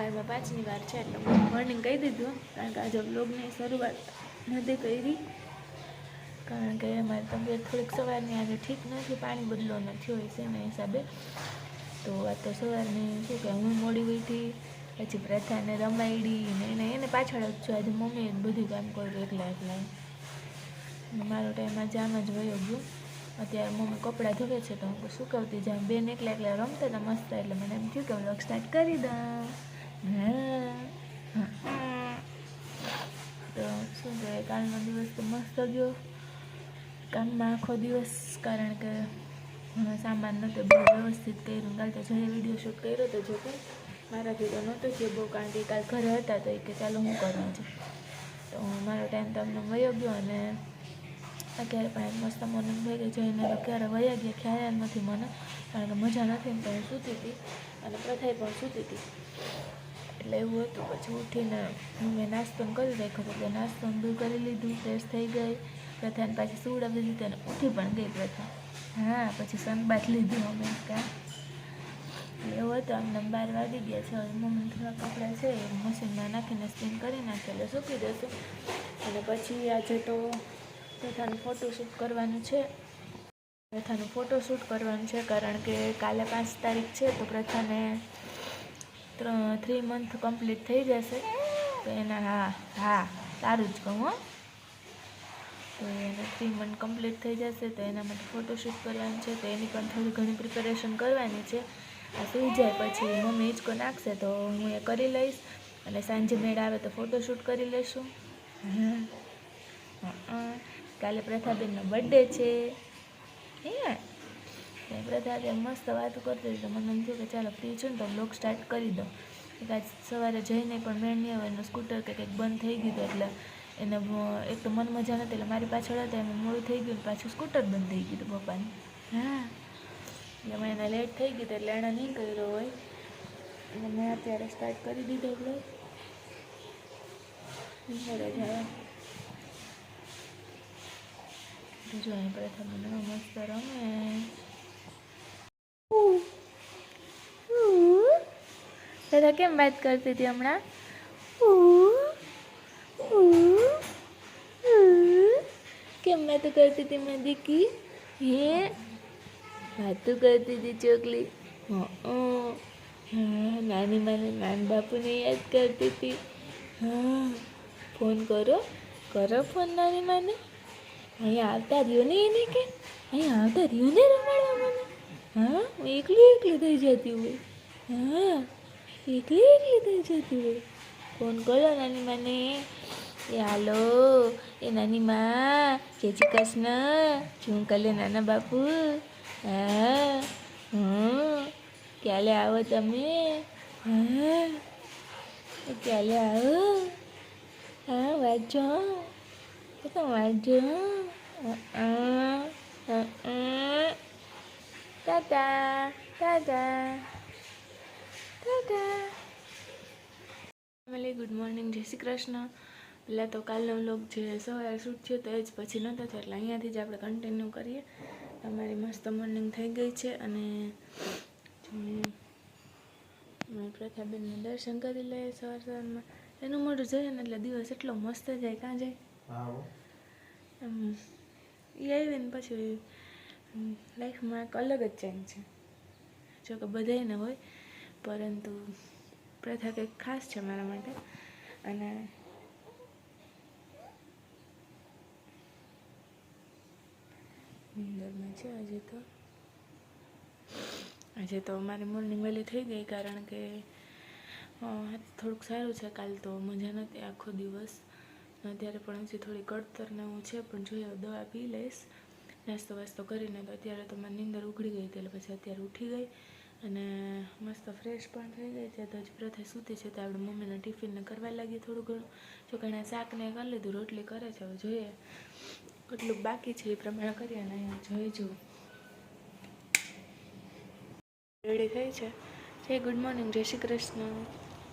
બારમાં પાંચની વાર છે એટલે મોર્નિંગ કહી દીધું કારણ કે આજે બ્લોગની શરૂઆત નથી કરી. કારણ કે મારી તબિયત થોડીક સવારની આજે ઠીક નથી, પાણી બદલો નથી હોય છે એના હિસાબે. તો આ તો સવારની શું કે હું મોડી ઉઠી, પછી પ્રથાને રમાયડી ને એને એને પાછળ જ છું. આજે મમ્મીએ બધું કામ કર્યું એકલા એકલા મારો ટાઈમ આજે આમ જ વયો ગયો. અત્યારે મમ્મી કપડાં ધોવે છે તો હું સુકવતી જાઉં બેન એકલા એકલા રમતા હતા, મસ્ત એટલે મને એમ થયું કે વ્લોગ સ્ટાર્ટ કરી દઉં. હા હા. તો શું કહેવાય કાલનો દિવસ તો મસ્ત ગયો કામમાં આખો દિવસ કારણ કે ઘણો સામાન નહોતો બહુ વ્યવસ્થિત કર્યું કાલ તો જઈએ વીડિયો શૂટ કર્યો તો જો કે મારાથી તો નહોતો થયો બહુ કારણ કે કાલ ઘરે હતા તો એ કે ચાલો હું કરવા છે તો મારો ટાઈમ તમને વયો ગયો અને અત્યારે પણ મસ્ત મને ગઈ જઈને ક્યારે વયા ગયા ખ્યાલ નથી મને કારણ કે મજા નથી ને તો હું સૂતી હતી અને પ્રથાએ પણ સૂતી હતી એટલે એવું હતું. પછી ઉઠીને મેં નાસ્તો કરી રાખ્યો. એટલે નાસ્તો બધું કરી લીધું ફ્રેશ થઈ ગઈ. પ્રથાને પાછી સુવડાવી દીધી અને ઉઠી પણ ગઈ પ્રથા. હા, પછી સનબાથ લીધું અમે કાં. એવું હતું. અમને બાર વાગી ગયા છે. હવે મમ્મી થોડા કપડાં છે એ મશીનમાં નાખીને સ્પિન કરી નાખે એટલે સૂકી જશે અને પછી આજે તો પ્રથાનું ફોટોશૂટ કરવાનું છે. પ્રથાનું ફોટોશૂટ કરવાનું છે કારણ કે કાલે પાંચ તારીખ છે તો પ્રથાને થ્રી મંથ કમ્પ્લીટ થઈ જશે. તો એના હા હા, સારું જ કહું, હો. તો એને થ્રી મંથ કમ્પ્લીટ થઈ જશે, તો એના માટે ફોટોશૂટ કરવાનું છે. તો એની પણ થોડી ઘણી પ્રિપેરેશન કરવાની છે. આ સુઈ જાય પછી મમ્મી હિંચકો નાખશે, તો હું એ કરી લઈશ. અને સાંજે મેળ આવે તો ફોટોશૂટ કરી લઈશું. કાલે પ્રથાબેનનો બર્થડે છે. તો પ્રથા તે મસ્ત વાતો કરતી હતી મને એમ થયું કે ચાલો ફ્રી છું ને તો બ્લોગ સ્ટાર્ટ કરી દઉં. એક આજ સવારે જઈને પણ મેળ નહીં આવે એનું સ્કૂટર કે કંઈક બંધ થઈ ગયું એટલે એને એક તો મન મજા નથી એટલે મારી પાછળ હતા એમ મોડું થઈ ગયું ને પાછું સ્કૂટર બંધ થઈ ગયું પપ્પાને. હા. એટલે મને એને લેટ થઈ ગયું હતું એટલે એણે નહીં કર્યો હોય. અને મેં અત્યારે સ્ટાર્ટ કરી દીધો બ્લોગ જો અહીં પ્રથમ મસ્ત રમે. દાદા કેમ વાત કરતી હતી હમણાં? કેમ વાતું કરતી હતી મેં દીકી? હે? વાતું કરતી હતી ચોકલી. હં, નાની માની નાન બાપુને યાદ કરતી હતી. હા. ફોન કરો. કરો ફોન નાની માને. અહીંયા આવતા રહ્યો ને એને કે? અહીંયા આવતા રહ્યો ને રમાડવા મને? હા? હું એકલી એકલી થઈ જતી હોય. હા. એકલી એકલી થઈ જતી હોય ફોન કરો નાની માને એ હાલો એ નાની માં જય શ્રી કૃષ્ણ શું કલે નાના બાપુ હા હં ક્યારે આવો તમે હા ક્યારે આવો હા વાંચો એ તો વાંચો tata tata tata family good morning જય શ્રી કૃષ્ણ. પહેલાં તો કાલનો વ્લોગ જે સવારે શૂટ થયો તો એ જ પછી નહોતો થયો એટલે અહીંયાથી જ આપણે કન્ટિન્યુ કરીએ. તમારી મસ્ત મોર્નિંગ થઈ ગઈ છે અને પ્રથાબેનને દર્શન કરી લઈએ સવાર સવારમાં. એનું મોઢું જોઈએ ને એટલે દિવસ એટલો મસ્ત જાય કાં જાય? એમ એ આવીને પછી લાઈફમાં એક અલગ જ ચેન્જ છે. જો કે બધાયને હોય. પરંતુ પ્રથા કંઈક ખાસ છે મારા માટે. અને નિંદરમાં છે આજે તો. આજે તો મારી મોર્નિંગ વહેલી થઈ ગઈ કારણ કે થોડુંક સારું છે. કાલ તો મજા નથી આખો દિવસ. અત્યારે પણ હજી થોડી કડતર ને એવું છે, પણ જોઈએ દવા પી લઈશ. નાસ્તો વાસ્તો કરીને તો અત્યારે તો મારી નીંદર ઉઘડી ગઈ એટલે પછી અત્યારે ઉઠી ગઈ. અને મસ્ત ફ્રેશ પણ થઈ ગઈ છે. તો જ પ્રથા સૂતી છે તો આપણે મમ્મીને ટિફિનને કરવા લાગીએ થોડું ઘણું. જો કે એણે શાકને કરી લીધું રોટલી કરે છે. હવે જોઈએ કેટલું બાકી છે એ પ્રમાણે કરીએ અને અહીંયા જોઈ જવું રેડી થઈ છે? જય ગુડ મોર્નિંગ જય શ્રી કૃષ્ણ.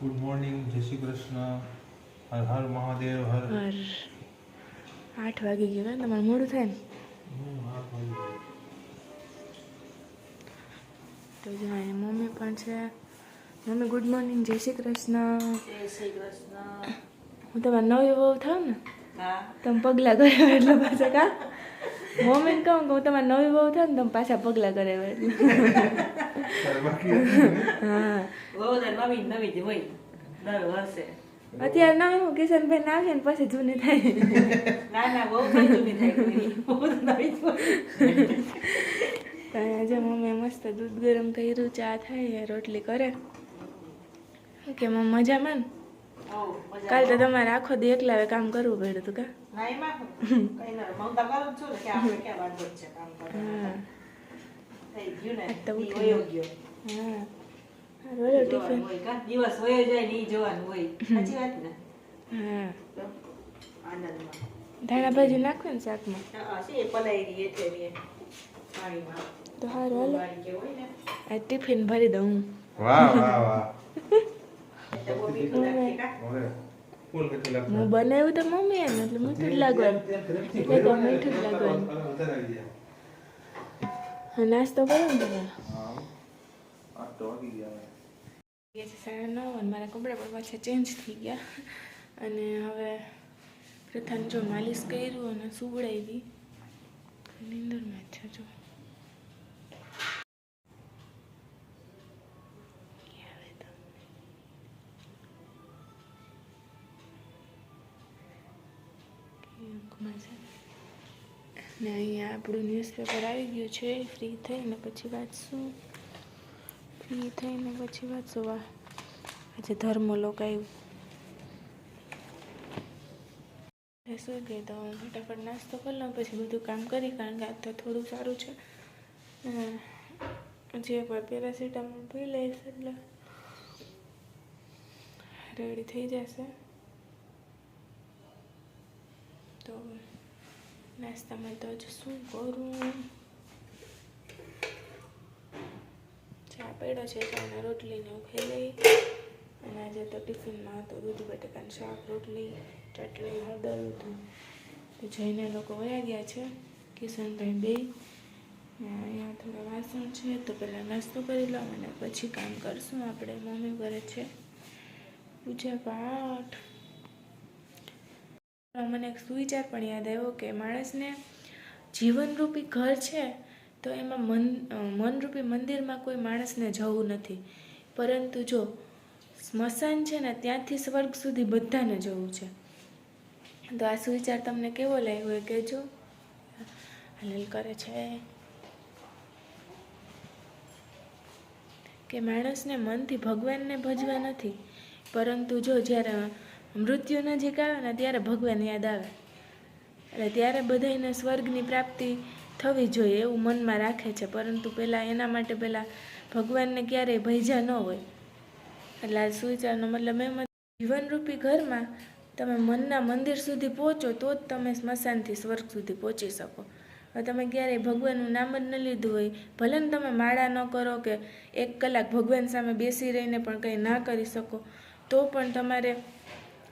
ગુડ મોર્નિંગ જય શ્રી કૃષ્ણ. હર હર મહાદેવ હર. હર. આઠ વાગી ગયું ને? તમારે મોડું થાય ને? તો જો મમ્મી પણ છે. મમ્મી ગુડ મોર્નિંગ જય શ્રી કૃષ્ણ. જય શ્રી કૃષ્ણ. હું તમારે નવી બહુ થાવ ને? તમે પગલાં કર્યા એટલે પાછા કા? મમ્મીને કહું કે હું તમારે નવી બહુ થાવ ને તમે પાછા પગલાં કર્યા એટલે? હા. બહુ તાર નવી જ હોય. દર વર્ષે. અત્યારે ના હું કિશનભાઈ નાખે ને પછી જૂની થાય. ના ના બહુ જૂની થાય. તો જ આજે મમ્મી મસ્ત દૂધ ગરમ કર્યું ચા થાય રોટલી કરે. કે મમ્મી મજામાં ને? કાલ તો તમારે આખો દી એકલા કામ કરવું પડ્યું હતું કા? ધાણા ભાજી નાખો ને શાકમાં તો હારું હાલો આ ટિફિન ભરી દઉં હું વાહ? હું બનાવ્યું તો મમ્મી એમ એટલે મીઠું જ લાગવાનું એટલે તો મીઠું જ લાગવાનું નાસ્તો કરો ને તમે સાડા નવ અને મારા કપડાં પણ પાછા ચેન્જ થઈ ગયા અને હવે પ્રથાને જો માલિશ કર્યું અને સુવડાવી નીંદરમાં જ છે જો કે છે. ને અહીંયા આપણું ન્યૂઝપેપર આવી ગયું છે ફ્રી થઈને પછી વાંચશું. ફ્રી થઈને પછી વાંચશું. વા આજે ધર્મલોક આવ્યું. શું કહે તો હું ફટાફટ નાસ્તો કરી લઉં, પછી બધું કામ કરી, કારણ કે આ તો થોડું સારું છે. જે એકવાર પેરાસિટામોલ પી લઈશ એટલે. રેડી થઈ જશે તો નાસ્તામાં તો હજુ શું કરું ચા પડ્યો છે ચાના રોટલીને એવું ખાઈ લઈ અને આજે તો ટિફિનમાં હતો દૂધ બટેકાનું શાક રોટલી ચટણી હળદર હતું તો જઈને લોકો વયા ગયા છે કિશનભાઈ બે અહીંયા થોડા વાસણ છે તો પહેલાં નાસ્તો કરી લો અને પછી કામ કરશું આપણે મમ્મી કરે છે પૂજા પાઠ મને એક સુવિચાર પણ યાદ આવ્યો કે માણસને જીવનરૂપી ઘર છે, તો એમાં મન મનરૂપી મંદિરમાં કોઈ માણસને જવું નથી. પરંતુ જો સ્મશાન છે ને, ત્યાંથી સ્વર્ગ સુધી બધાને જવું છે. તો આ સુવિચાર તમને કેવો લાગ્યો એ કહેજો. હલેલ કરે છે. કે માણસને મનથી ભગવાનને ભજવા નથી, પરંતુ જો જ્યારે મૃત્યુ નજીક આવે ને ત્યારે ભગવાન યાદ આવે. એટલે ત્યારે બધાને સ્વર્ગની પ્રાપ્તિ થવી જોઈએ એવું મનમાં રાખે છે. પરંતુ પહેલાં એના માટે પહેલાં ભગવાનને ક્યારેય ભયજા ન હોય. એટલે આ સુવિચારનો મતલબ એમ જીવનરૂપી ઘરમાં તમે મનના મંદિર સુધી પહોંચો તો જ તમે સ્મશાનથી સ્વર્ગ સુધી પહોંચી શકો. તમે ક્યારેય ભગવાનનું નામ જ ન લીધું હોય, ભલે ને તમે માળા ન કરો કે એક કલાક ભગવાન સામે બેસી રહીને પણ કંઈ ના કરી શકો, તો પણ તમારે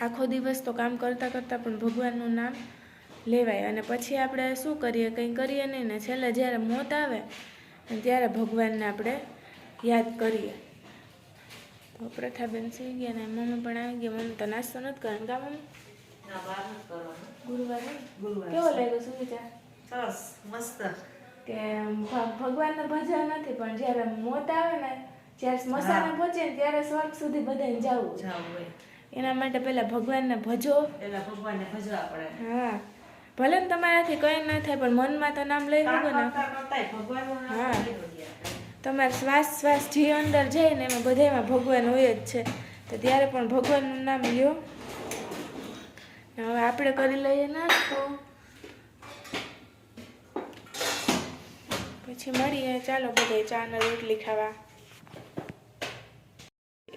આખો દિવસ તો કામ કરતાં કરતાં પણ ભગવાનનું નામ લેવાય. અને પછી આપણે શું કરીએ? કંઈ કરીએ નહીં ને છેલ્લે જ્યારે મોત આવે અને ત્યારે ભગવાનને આપણે યાદ કરીએ. તો પ્રથાબેન સી ગયા ને મમ્મી પણ આવી ગયા મમ્મી તો નાસ્તો નથી કરવાનું. કા મમ્મી? ગુરુવારે. કેવો લાગ્યો સુવિચાર? સરસ મસ્ત. કે ભગવાનને ભજવા નથી પણ જ્યારે મોત આવે ને જ્યારે સ્મશાને પહોંચે ને ત્યારે સ્વર્ગ સુધી બધાને જવું જવું હોય. એના માટે પહેલાં ભગવાનને ભજો. પેલા ભગવાનને ભજવા પડે. હા. ભલે ને તમારાથી કંઈ ના થાય પણ મનમાં તો નામ લઈ શકો ને. હા. તમારા તમારે શ્વાસ શ્વાસ જે અંદર જાય ને એમાં બધામાં ભગવાન હોય જ છે. તો ત્યારે પણ ભગવાનનું નામ લ્યો. હવે આપણે કરી લઈએ નાસ્તો. પછી મળીએ. ચાલો બધે ચા ને રોટલી ખાવા.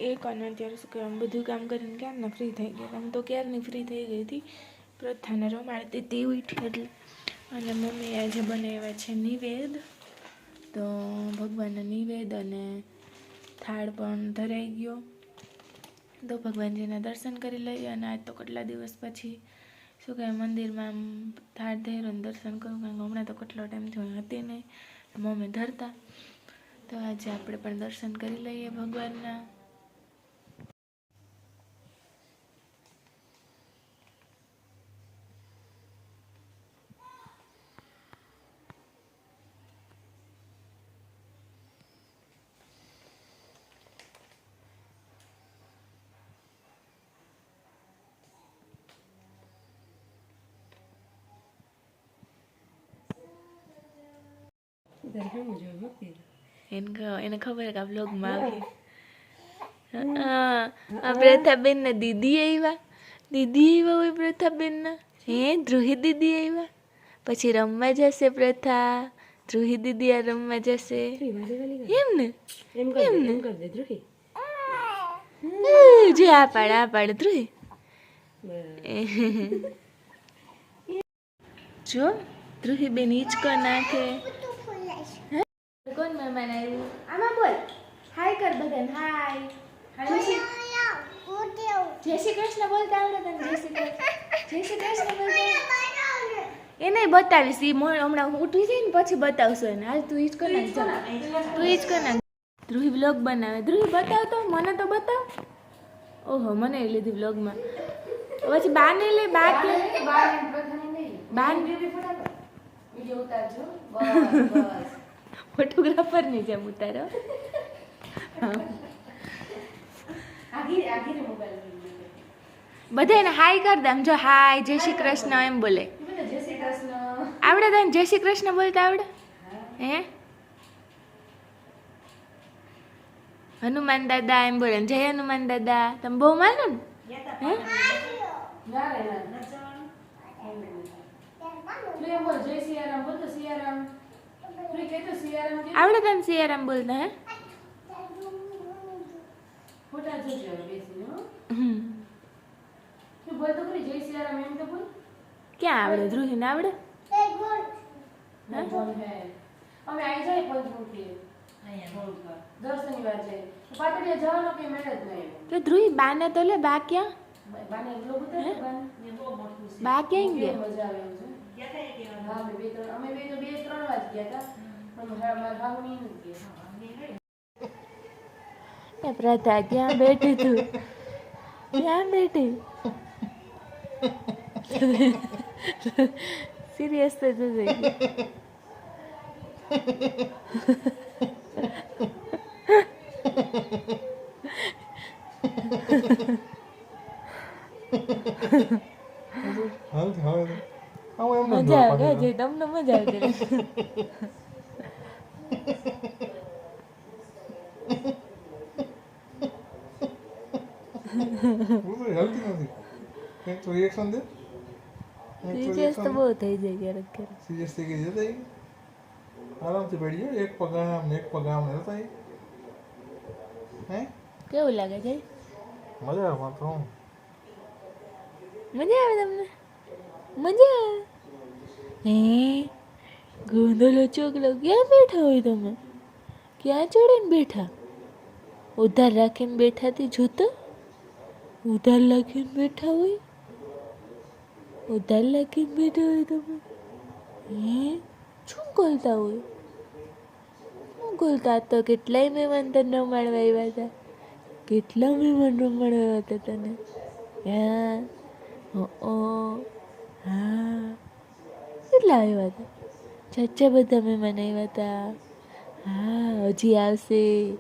એક અને અત્યારે શું કહેવાય બધું કામ કરીને ક્યારના ફ્રી થઈ ગયા આમ તો ક્યારની ફ્રી થઈ ગઈ હતી? પ્રથાને રમાડતી તે ઉઠી એટલે. અને મમ્મી આજે બનાવ્યા છે નિવેદ. તો ભગવાનના નિવેદ અને થાળ પણ ધરાઈ ગયો. તો ભગવાનજીના દર્શન કરી લઈએ અને આજ તો કેટલા દિવસ પછી શું કહેવાય, મંદિરમાં આમ થાળ ધર્યો દર્શન કરું કારણ કે હમણાં તો કેટલો ટાઈમ થયો હતી નહીં. મમ્મી ધરતા. તો આજે આપણે પણ દર્શન કરી લઈએ ભગવાનના. એને ખ- એને ખબર કે આ બ્લોગમાં આવી આ પ્રથાબેન ના દીદી આવ્યા દીદી આવ્યા હોય પ્રથાબેન ના હે ધ્રુહી દીદી આવ્યા પછી રમવા જશે પ્રથા ધ્રુહી દીદી આ રમવા જશે એમ ને એમ ને જે આ પાડે આ પાડે ધ્રુહી જો ધ્રુહી બેન હિંચકો નાખે? કોણ મહેમાન આવ્યું આમાં બોલ. હાય કર બધાને. હાય જય શ્રી જય શ્રી કૃષ્ણ બોલતા આવડે તને જય શ્રી કૃષ્ણ. જય શ્રી કૃષ્ણ બોલતા એ નહીં બતાવીશ એ હમણાં ઉઠી જાય ને પછી બતાવશો એને. હાલ તું ઈજ કર નાખ. તું ઈજ કર નાખ ધ્રુવી બ્લોગ બનાવે. ધ્રુવી બતાવ તો મને તો બતાવ. ઓહો મને લીધી બ્લોગમાં પછી બાને લે બા કે બાન ફોટોગ્રાફર ની જેમ ઉતારો. બધા એને હાય કર દે. આમ જો હાય જય શ્રી કૃષ્ણ એમ બોલે. આવડે તને? જય શ્રી કૃષ્ણ બોલતા આવડે? હે. હનુમાન દાદા એમ બોલે જય હનુમાન દાદા. તમે બહુ માનો ને? હે? આવડે તને સિયારામ બોલતા હે હમ. ક્યાં આવડે ધ્રુવીને આવડે અમે આવી જાય પંચમુખી દર શનિવાર છે પાટડિયા જવાનો કઈ મેળ જ નહીં તો ધ્રુવી બાને તો લે બા ક્યાં બાને બ્લોગ ઉતારે બાને બા ક્યાં બહુ ગયા મજા આવે એમ છે હા અમે બે ત્રણ અમે બે તો બે ત્રણ વાર ગયા હતા પ્રથા ક્યાં બેઠી તું? ક્યાં બેઠી? સિરિયસ તો નથી મજા આવે છે તમને મજા આવે તો રિએક્શન દે. સિરિયસ તો બહુ થઈ જાય ક્યારેક ક્યારેક. સિરિયસ થઈ ગઈ જતા આરામથી બેઠી જાય એક પગ આમ ને એક પગ આમ રહેતા હે કેવું લાગે છે? મજા આવે તો મજા આવે તમને? મજા આવે. હે? ગોંધલો ચોકલો ક્યાં બેઠા હોય તમે? ક્યાં ચડીને બેઠા? ઉધાર રાખીને બેઠા થી જોતા? ઉધાર રાખીને બેઠા હોય? ઉધાર રાખીને બેઠા હોય તમે? હે? શું બોલતા હોય? શું બોલતા તો કેટલાય મહેમાન તને રમાડવા આવ્યા હતા. કેટલા મહેમાન રમાડવા આવ્યા હતા તને? હા ઓ હા. કેટલા આવ્યા હતા? ચાચા બધા મેં આવ્યા હતા હા, હજી આવશે.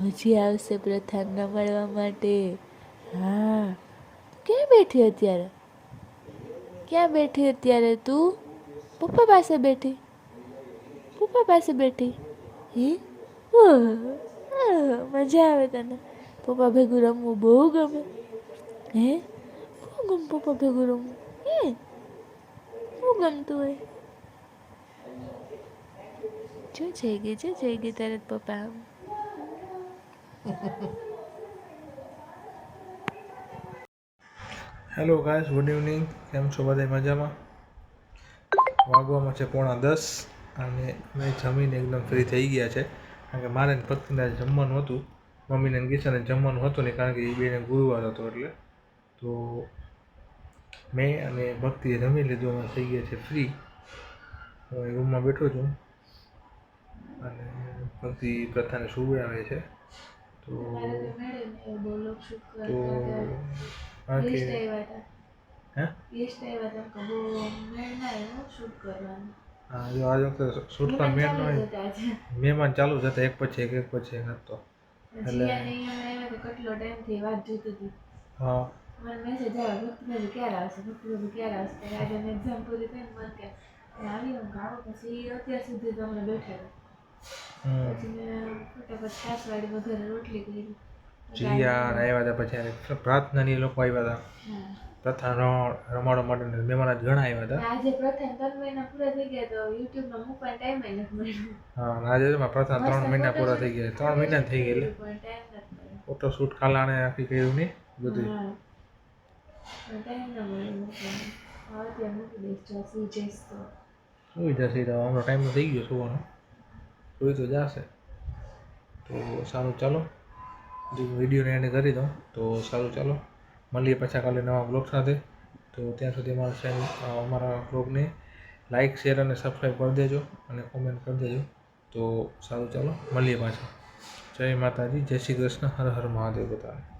હજી આવશે પ્રથાન રમાડવા માટે. હા. ક્યાં બેઠી અત્યારે? ક્યાં બેઠી અત્યારે તું? પપ્પા પાસે બેઠી. પપ્પા પાસે બેઠી. હે? મજા આવે તને. પપ્પા ભેગું રમવું બહુ ગમે. હે? બહુ ગમ પપ્પા ભેગું રમવું. હે? શું ગમતું હોય. જો જઈ ગઈ છે જઈ ગઈ તરત પપ્પા. હેલો ગાઈસ ગુડ ઇવનિંગ કેમ છો બધા મજામાં? વાગવામાં છે પોણા દસ અને મેં જમીને એકદમ ફ્રી થઈ ગયા છે. કારણ કે મારે પત્નીને જમવાનું હતું. મમ્મીને ને જમવાનું હતું નહીં કારણ કે એ બેને ગુરુવાર હતો એટલે. તો મેં અને ભક્તિએ જમી લીધું, અમે થઈ ગયા છે ફ્રી હું રૂમમાં બેઠો છું. અને ભક્તિ પ્રથાને સુવે આવે છે? તો તો કારણ કે હે? હા જો આજ વખતે શૂટ પણ ન મહેમાન ચાલુ જ હતા એક પછી એક એક પછી એક હતો. એટલે કેટલો ટાઈમથી વાત જોતી હતી. હા. મને મેસેજ આવ્યો ભક્તિ ક્યારે આવશે? ક્યારે આવશે? આજે એક્ઝામ પૂરી થઈને મને કે આવી હું ગાવ પછી અત્યાર સુધી તો અમે બેઠા. પછી મેં ફટાફટ રોટલી કરી. ને આવ્યા હતા પછી પ્રાર્થનાની લોકો આવ્યા હતા પ્રથા રમાડ- રમાડવા માટે મહેમાન જ ઘણા આવ્યા હતા આજે પ્રથા ત્રણ મહિના પૂરા થઈ ગયા તો યુટ્યુબમાં મૂકવાનો ટાઈમ નથી મળ્યો. હા આજે એમાં પ્રથા ત્રણ મહિના પૂરા થઈ ગયા. ત્રણ મહિના થઈ ગયા એટલે. શૂટ કાલાને આખી કર્યું નહીં બધું. ટાઈમ ના મળ્યો હવે ત્યાં મૂકી દઈશ જો સુઈ જઈશ તો. સુઈ જશે તો હમણાં ટાઈમ તો થઈ ગયો સુવાનો. સુઈ તો જશે. તો સારું ચાલો. વિડીયોને એને કરી દઉં. તો સારું ચાલો. મળીએ પાછા કાલે નવા બ્લોગ સાથે. તો ત્યાં સુધી અમારા ચેનલ અમારા બ્લોગને લાઇક શેર અને સબસ્ક્રાઈબ કરી દેજો અને કોમેન્ટ કરી દેજો. તો સારું ચાલો. મળીએ પાછા. જય માતાજી. જય શ્રી કૃષ્ણ. હર હર મહાદેવ બધાને.